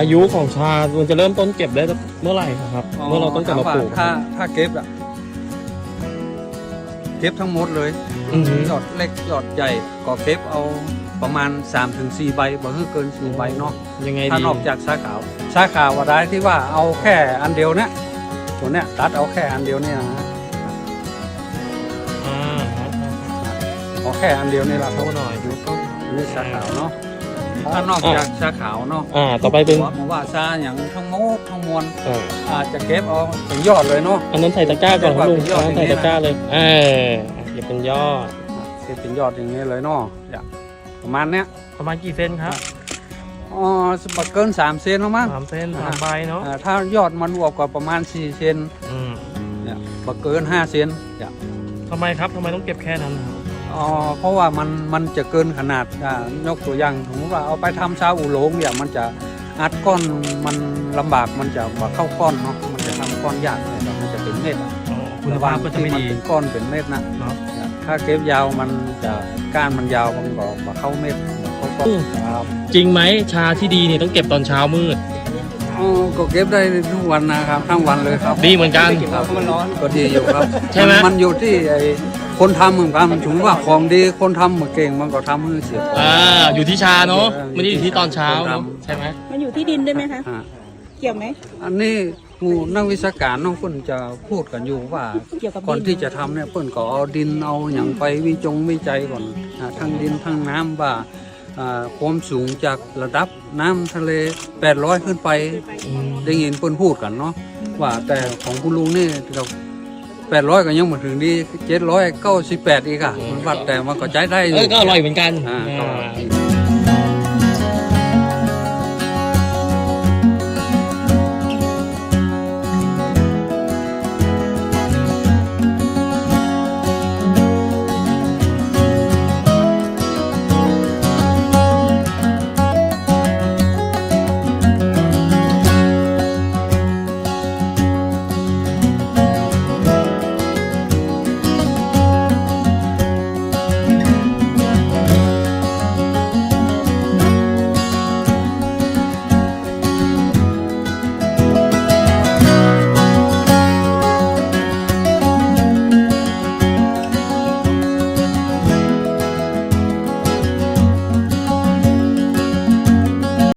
อายุของชา มันจะเริ่มต้นเก็บได้เมื่อไหร่ครับ เมื่อเราต้องกลับมาปลูกถ้าถ้าเก็บอะเก็บทั้งหมดเลยอือหือยอดเล็กยอดใหญ่ก็เก็บเอาประมาณ3-4ถึง4ใบบ่ให้เกิน4ใบเนาะยังไงถ้าดีนอกจากสาขาวสาขาวว่าได้ที่ว่าเอาแค่อันเดียวเนี่ยตัวเนี้ยตัดเอาแค่อันเดียวเนี่ยนะอ่าเอาแค่อันเดียวนี่ละเข้าหน่อยดูต้นนี่สาขาวเนาะ ถ้านอกจากสาขาวเนาะอ่า ต่อไปเป็นว่าว่าซาอย่างทั้งหมดทั้งมวลอ่าอาจจะเก็บเอาเป็นยอดเลยเนาะอันนั้นใส่ตะกร้าก่อนครับลุงเป็นยอดอันนั้นใส่ตะกร้าเลยเอออะเก็บเป็นยอดเก็บเป็นยอดอย่างนี้เลยเนาะอย่างประมาณเนี้ยประมาณกี่เซนครับอ๋อสปเกิน3เซนแล้วมั้งสามเซนสามใบเนาะอ่าถ้ายอดมันรวบกว่าประมาณ4เซนอืมเนี่ยบ่เกิน5เซนอย่างทำไมครับทำไมต้องเก็บแค่นั้นครับ อ๋อเพราะว่ามันมันจะเกินขนาดอ่ายกตัวอย่างสมมติว่าเอาไปทำชาอูหลงอย่างมันจะอัดก้อนมันลำบากมันจะว่าเข้าก้อนเนาะมันจะทำก้อนยากเลยแต่มันจะเป็นเม็ดอะอ๋อคุณภาพก็จะไม่ดีที่นเป็นก้อนเป็นเม็ดนะเนาะถ้าเก็บยาวมันจะก้านมันยาวมันก็บ่เข้าเม็ดบ่เข้าก้อนครับจริงไหมชาที่ดีเนี่ยต้องเก็บตอนเช้ามืดอ๋อก็เก็บได้ทุกวันนะครับทั้งวันเลยครับ ดีเหมือนกันครับมันร้อนก็ดีอยู่ครับ ใช่ไหมนมันอยู่ที่ไอ้ คนทำเหมือนกันมันถึงว่าของดีคนทำเหมือนเก่งมันก็ทำให้เสียของ อ่าอยู่ที่ชาเนาะเออไม่ได้อยู่ที่ตอนเช้าคนทำเนอะใช่ไหมมันอยู่ที่ดินด้วยไหมคะอ่าเกี่ยวไหม อันนี้หมู่นักวิชาการน้องเพิ่นจะพูดกันอยู่ว่าเกี่ยวกับก่อนดินที่จะทำเนี่ยเพิ่นก็เอาดินเอาอย่างไปวิจงวิจัยก่อนอ่าทั้งดินทั้งน้ำว่าอ่าความสูงจากระดับน้ำทะเล 800 ขึ้นไปอืมได้ยินเพิ่นพูดกันเนาะว่าแต่ของคุณลุงนี่ กับ800ก็ยังไม่ถึงดี798อีกอะมันวัดแต่มันก็ใจได้อเอยู่อก็อร่อยเหมือนกันอ่าก็อ่า